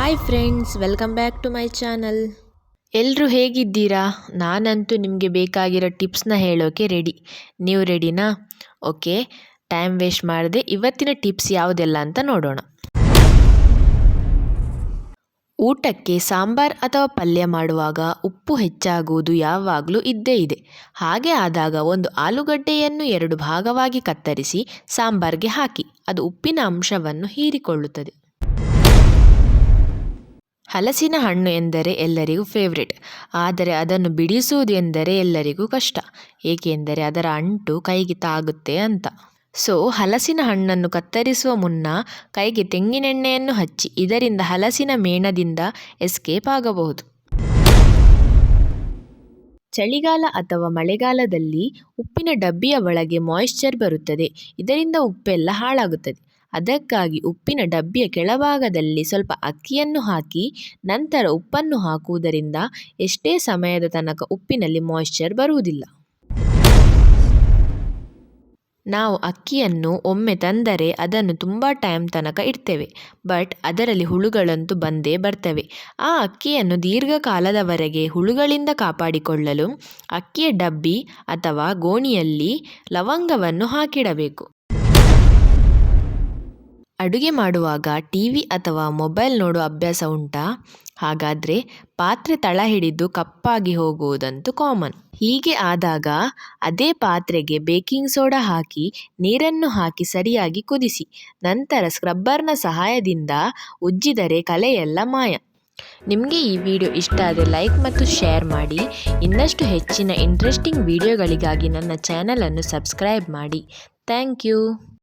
Hi friends welcome back to my channel ಎಲ್ಲರೂ ಹೇಗಿದ್ದೀರಾ? ನಾನಂತೂ ನಿಮಗೆ ಬೇಕಾಗಿರೋ ಟಿಪ್ಸ್ನ ಹೇಳೋಕೆ ರೆಡಿ ನೀವು ರೆಡಿನಾ ಓಕೆ ಟೈಮ್ ವೇಸ್ಟ್ ಮಾಡದೆ ಇವತ್ತಿನ ಟಿಪ್ಸ್ ಯಾವುದೆಲ್ಲ ಅಂತ ನೋಡೋಣ. ಊಟಕ್ಕೆ ಸಾಂಬಾರ್ ಅಥವಾ ಪಲ್ಯ ಮಾಡುವಾಗ ಉಪ್ಪು ಹೆಚ್ಚಾಗುವುದು ಯಾವಾಗಲೂ ಇದ್ದೇ ಇದೆ. ಹಾಗೆ ಆದಾಗ ಒಂದು ಆಲೂಗಡ್ಡೆಯನ್ನು ಎರಡು ಭಾಗವಾಗಿ ಕತ್ತರಿಸಿ ಸಾಂಬಾರ್ಗೆ ಹಾಕಿ, ಅದು ಉಪ್ಪಿನ ಅಂಶವನ್ನು ಹೀರಿಕೊಳ್ಳುತ್ತದೆ. ಹಲಸಿನ ಹಣ್ಣು ಎಂದರೆ ಎಲ್ಲರಿಗೂ ಫೇವ್ರೆಟ್ ಆದರೆ ಅದನ್ನು ಬಿಡಿಸುವುದು ಎಂದರೆ ಎಲ್ಲರಿಗೂ ಕಷ್ಟ. ಏಕೆಂದರೆ ಅದರ ಅಂಟು ಕೈಗೆ ತಾಗುತ್ತೆ ಅಂತ. ಸೊ ಹಲಸಿನ ಹಣ್ಣನ್ನು ಕತ್ತರಿಸುವ ಮುನ್ನ ಕೈಗೆ ತೆಂಗಿನೆಣ್ಣೆಯನ್ನು ಹಚ್ಚಿ, ಇದರಿಂದ ಹಲಸಿನ ಮೇಣದಿಂದ ಎಸ್ಕೇಪ್ ಆಗಬಹುದು. ಚಳಿಗಾಲ ಅಥವಾ ಮಳೆಗಾಲದಲ್ಲಿ ಉಪ್ಪಿನ ಡಬ್ಬಿಯ ಒಳಗೆ ಮಾಯಿಶ್ಚರ್ ಬರುತ್ತದೆ. ಇದರಿಂದ ಉಪ್ಪೆಲ್ಲ ಹಾಳಾಗುತ್ತದೆ. ಅದಕ್ಕಾಗಿ ಉಪ್ಪಿನ ಡಬ್ಬಿಯ ಕೆಳಭಾಗದಲ್ಲಿ ಸ್ವಲ್ಪ ಅಕ್ಕಿಯನ್ನು ಹಾಕಿ, ನಂತರ ಉಪ್ಪನ್ನು ಹಾಕುವುದರಿಂದ ಎಷ್ಟೇ ಸಮಯದ ತನಕ ಉಪ್ಪಿನಲ್ಲಿ ಮಾಯಿಶ್ಚರ್ ಬರುವುದಿಲ್ಲ. ನಾವು ಅಕ್ಕಿಯನ್ನು ಒಮ್ಮೆ ತಂದರೆ ಅದನ್ನು ತುಂಬ ಟೈಮ್ ತನಕ ಇಡ್ತೇವೆ ಬಟ್ ಅದರಲ್ಲಿ ಹುಳುಗಳಂತೂ ಬಂದೇ ಬರ್ತವೆ. ಆ ಅಕ್ಕಿಯನ್ನು ದೀರ್ಘಕಾಲದವರೆಗೆ ಹುಳುಗಳಿಂದ ಕಾಪಾಡಿಕೊಳ್ಳಲು ಅಕ್ಕಿಯ ಡಬ್ಬಿ ಅಥವಾ ಗೋಣಿಯಲ್ಲಿ ಲವಂಗವನ್ನು ಹಾಕಿಡಬೇಕು. ಅಡುಗೆ ಮಾಡುವಾಗ ಟಿ ವಿ ಅಥವಾ ಮೊಬೈಲ್ ನೋಡುವ ಅಭ್ಯಾಸ ಉಂಟಾ? ಹಾಗಾದರೆ ಪಾತ್ರೆ ತಳ ಹಿಡಿದು ಕಪ್ಪಾಗಿ ಹೋಗುವುದಂತೂ ಕಾಮನ್. ಹೀಗೆ ಆದಾಗ ಅದೇ ಪಾತ್ರೆಗೆ ಬೇಕಿಂಗ್ ಸೋಡಾ ಹಾಕಿ ನೀರನ್ನು ಹಾಕಿ ಸರಿಯಾಗಿ ಕುದಿಸಿ, ನಂತರ ಸ್ಕ್ರಬ್ಬರ್ನ ಸಹಾಯದಿಂದ ಉಜ್ಜಿದರೆ ಕಲೆಯೆಲ್ಲ ಮಾಯ. ನಿಮಗೆ ಈ ವಿಡಿಯೋ ಇಷ್ಟ ಆದರೆ ಲೈಕ್ ಮತ್ತು ಶೇರ್ ಮಾಡಿ. ಇನ್ನಷ್ಟು ಹೆಚ್ಚಿನ ಇಂಟ್ರೆಸ್ಟಿಂಗ್ ವಿಡಿಯೋಗಳಿಗಾಗಿ ನನ್ನ ಚಾನಲನ್ನು ಸಬ್ಸ್ಕ್ರೈಬ್ ಮಾಡಿ. Thank you